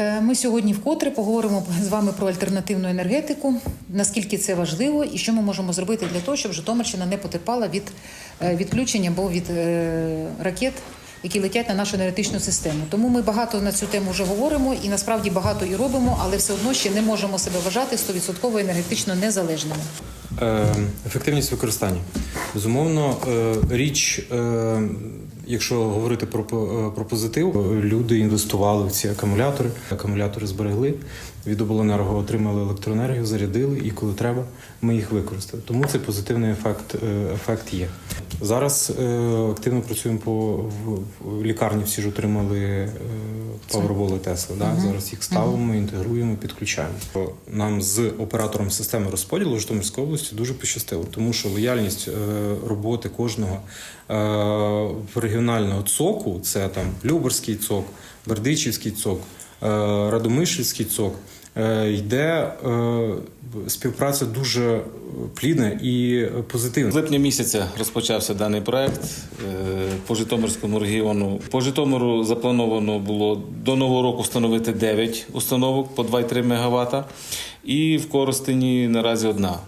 Е, Ми сьогодні вкотре поговоримо з вами про альтернативну енергетику, наскільки це важливо і що ми можемо зробити для того, щоб Житомирщина не потерпала від е, відключення або від е, ракет, які летять на нашу енергетичну систему. Тому ми багато на цю тему вже говоримо і насправді багато і робимо, але все одно ще не можемо себе вважати 100% енергетично незалежними. Е, Ефективність використання. Безумовно, річ, якщо говорити про, про позитив, е, люди інвестували в ці акумулятори, акумулятори зберегли, від обленерго отримали електроенергію, зарядили, і коли треба, ми їх використали. Тому цей позитивний ефект, е, ефект є. Зараз е, активно працюємо по в лікарні. Всі ж отримали е, Тесли. Да? Да? Зараз їх ставимо, інтегруємо, підключаємо. Нам з оператором системи розподілу Житомирської області дуже пощастило, тому що лояльність е, роботи кожного е, регіонального цоку це там Люберський цок, Бердичівський цок, е, Радомишльський цок. Е, Йде е, співпраця дуже плідна і позитивна. З липня місяця розпочався даний проект е, по Житомирському регіону. По Житомиру заплановано було до нового року встановити 9 установок по 2,3 МВт. І в Коростені наразі одна.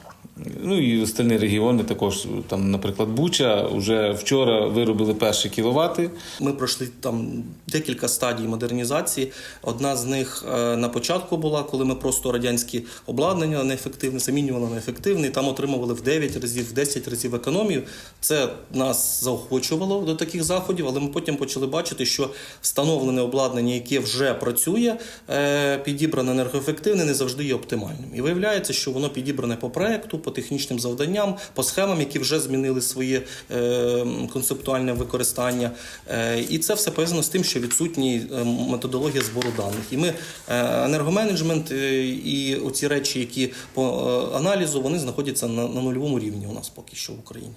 Ну і остальні регіони також, там, наприклад, Буча, вже вчора виробили перші кіловати. Ми пройшли там декілька стадій модернізації. Одна з них е, на початку була, коли ми просто радянські обладнання неефективне замінювали на ефективне, і там отримували в 9 разів, в 10 разів економію. Це нас заохочувало до таких заходів, але ми потім почали бачити, що встановлене обладнання, яке вже працює, е, підібране енергоефективне, не завжди є оптимальним. І виявляється, що воно підібране по проекту, по технічним завданням, по схемам, які вже змінили своє е, концептуальне використання. Е, і це все пов'язано з тим, що відсутні е, методологія збору даних. І ми енергоменеджмент і оці речі, які по аналізу, вони знаходяться на, на нульовому рівні у нас поки що в Україні.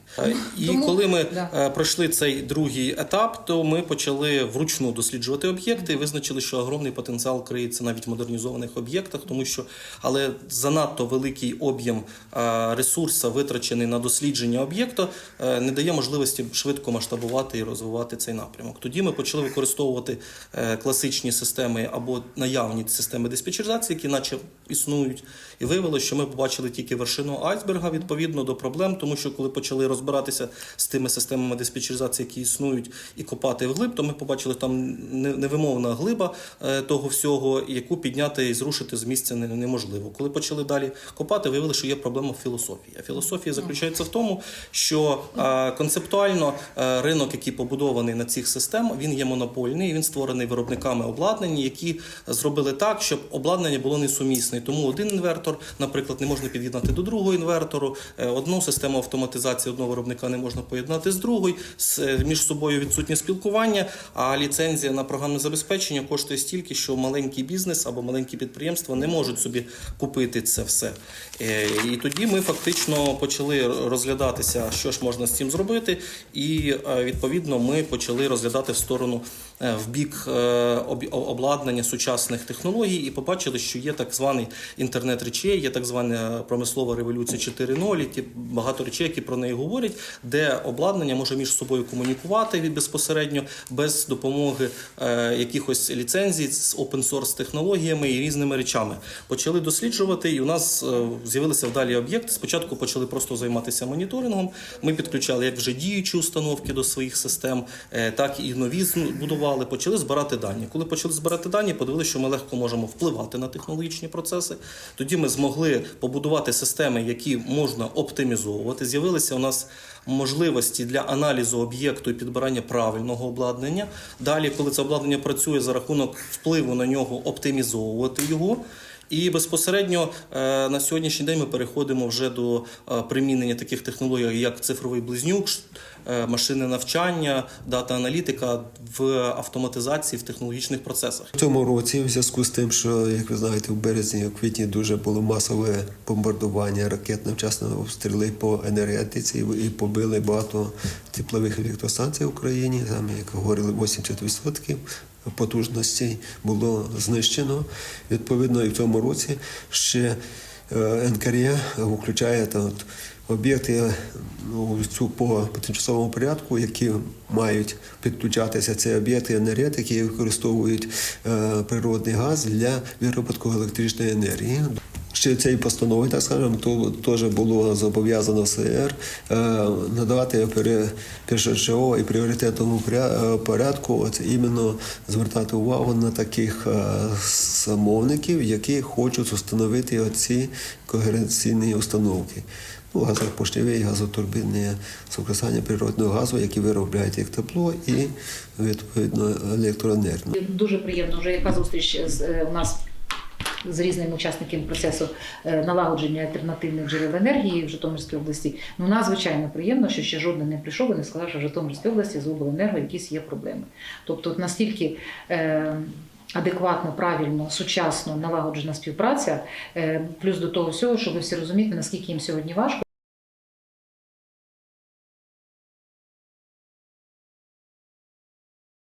І Тому- коли ми да. пройшли цей другий етап, то ми почали вручну досліджувати об'єкти і визначили, що огромний потенціал криється навіть в модернізованих об'єктах, тому що але занадто великий об'єм ресурсу, витрачений на дослідження об'єкта, е, не дає можливості швидко масштабувати і розвивати цей напрямок. Тоді ми почали використовувати е, класичні системи або наявні системи диспетчеризації, які наче існують, і виявилося, що ми побачили тільки вершину айсберга відповідно до проблем, тому що коли почали розбиратися з тими системами диспетчеризації, які існують, і копати вглиб, то ми побачили там невимовна глиба е, того всього, яку підняти і зрушити з місця неможливо. Коли почали далі копати, виявили, що є проблема філософії. А філософія заключається в тому, що концептуально ринок, який побудований на цих системах, він є монопольний. Він створений виробниками обладнання, які зробили так, щоб обладнання було несумісне. Тому один інвертор, наприклад, не можна під'єднати до другого інвертору. е, Одну систему автоматизації одного виробника не можна поєднати з другою. Е, Між собою відсутнє спілкування. А ліцензія на програмне забезпечення коштує стільки, що маленький бізнес або маленькі підприємства не можуть собі купити це все. Е, І тоді ми фактично почали розглядатися, що ж можна з цим зробити, і е, відповідно ми почали розглядати в сторону е, в бік е, обладнання сучасних технологій, і побачили, що є так званий інтернет речей, є так звана промислова революція 4.0, і ті багато речей, які про неї говорять, де обладнання може між собою комунікувати від безпосередньо без допомоги якихось ліцензій з open source технологіями і різними речами. Почали досліджувати, і у нас з'явилися вдалі об'єкти. Спочатку почали просто займатися моніторингом. Ми підключали як вже діючі установки до своїх систем, е, так і нові збудували. будували. Почали збирати дані. Коли почали збирати дані, подивилися, що ми легко можемо впливати на технологічні процеси. Тоді ми змогли побудувати системи, які можна оптимізовувати. З'явилися у нас можливості для аналізу об'єкту і підбирання правильного обладнання. Далі, коли це обладнання працює за рахунок впливу на нього, оптимізовувати його. І безпосередньо е, на сьогоднішній день ми переходимо вже до е, примінення таких технологій, як цифровий близнюк, е, навчання, дата-аналітика в автоматизації в технологічних процесах. В цьому році, в зв'язку з тим, що, як ви знаєте, в березні, в квітні дуже було масове бомбардування ракет, невчасно обстріли по енергетиці і побили багато теплових електростанцій в Україні. Там, як говорили, 80% потужностей було знищено. Відповідно, і в цьому році ще е, НКРЕ включає там, от, об'єкти ну, цю по тимчасовому порядку, які мають підключатися, це об'єкти енергетики, які використовують е, природний газ для виробітку електричної енергії. Ще цією постановою, так скажемо, то теж було зобов'язано СР е, надавати пере- першочергово і пріоритетному е, порядку, от іменно звертати увагу на таких е, замовників, які хочуть встановити оці когеренційні установки. Ну, газопоршневі, газотурбінні з використання природного газу, які виробляють як тепло і відповідно електроенергію. Дуже приємно, вже яка зустріч з у нас. З різними учасниками процесу е, налагодження альтернативних джерел енергії в Житомирській області. Ну надзвичайно приємно, що ще жоден не прийшов і не сказав, що в Житомирській області з обленерго якісь є проблеми. Тобто, настільки е, адекватно, правильно, сучасно налагоджена співпраця, е, плюс до того всього, що ви всі розумієте, наскільки їм сьогодні важко.